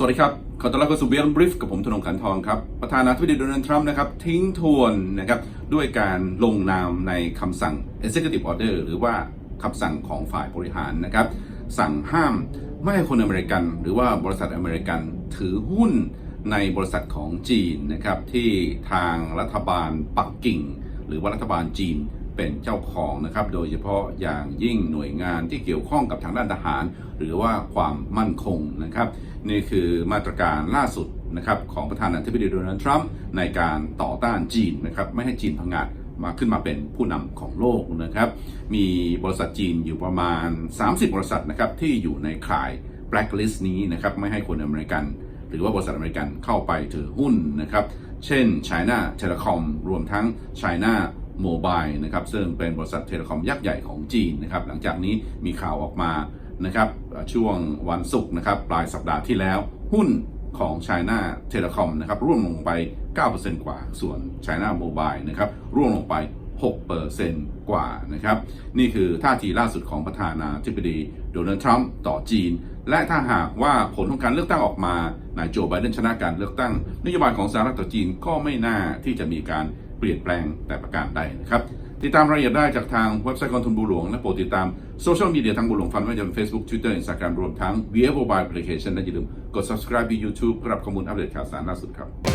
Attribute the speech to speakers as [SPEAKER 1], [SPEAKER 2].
[SPEAKER 1] สวัสดีครับ ขอต้อนรับเข้าสู่เบียร์บริฟกับผมธนงขันทองครับ ประธานาธิบดีโดนัลด์ทรัมป์นะครับ ทิ้งทวนนะครับ ด้วยการลงนามในคำสั่ง Executive Order หรือว่าคำสั่งของฝ่ายบริหารนะครับ สั่งห้ามไม่ให้คนอเมริกัน หรือว่าบริษัทอเมริกันถือหุ้นในบริษัทของจีนนะครับ ที่ทางรัฐบาลปักกิ่ง หรือว่ารัฐบาลจีน เป็นเจ้าของนะครับ โดยเฉพาะอย่างยิ่งหน่วยงานที่เกี่ยวข้องกับทางด้านทหาร หรือว่าความมั่นคงนะครับ นี่คือมาตรการล่าสุดนะครับของประธานาธิบดีโดนัลด์ทรัมป์ในการต่อต้านจีนนะครับไม่ให้จีนพังงาดมาขึ้นมาเป็นผู้นำของโลกนะครับ มีบริษัทจีนอยู่ประมาณ 30 บริษัทนะครับที่อยู่ในข่าย blacklist นี้นะครับไม่ให้คนอเมริกัน หรือว่าบริษัทอเมริกันเข้าไปถือหุ้นนะครับ เช่น China Telecom รวมทั้ง China Mobile นะครับซึ่งเป็นบริษัทเทเลคอมยักษ์ใหญ่ของจีนนะครับหลังจากนี้มีข่าวออกมานะครับช่วงวันศุกร์นะครับปลายสัปดาห์ที่แล้ว หุ้นของ China Telecom นะครับร่วงลงไป 9%กว่า ส่วน China Mobile นะครับร่วงลงไป 6%กว่านะครับนี่คือท่าทีล่าสุดของประธานาธิบดีโดนัลด์ทรัมป์ต่อจีน และถ้าหากว่าผลของการเลือกตั้งออกมานายโจไบเดนชนะการเลือกตั้ง นโยบายของสหรัฐต่อจีนก็ไม่น่าที่จะมีการ เปลี่ยนแปลงแต่ประการใดนะครับ ติดตามรายละเอียดได้จากทางเว็บไซต์กองทุนบุหลวง และโปรดติดตามโซเชียลมีเดียทางบุหลวงฟันไม่ว่าจะเป็น Facebook Twitter Instagram รวมทั้ง v f Mobile Application และอย่าลืมกด subscribe ที่ YouTube เพื่อรับข้อมูลอัปเดตข่าวสารล่าสุดครับ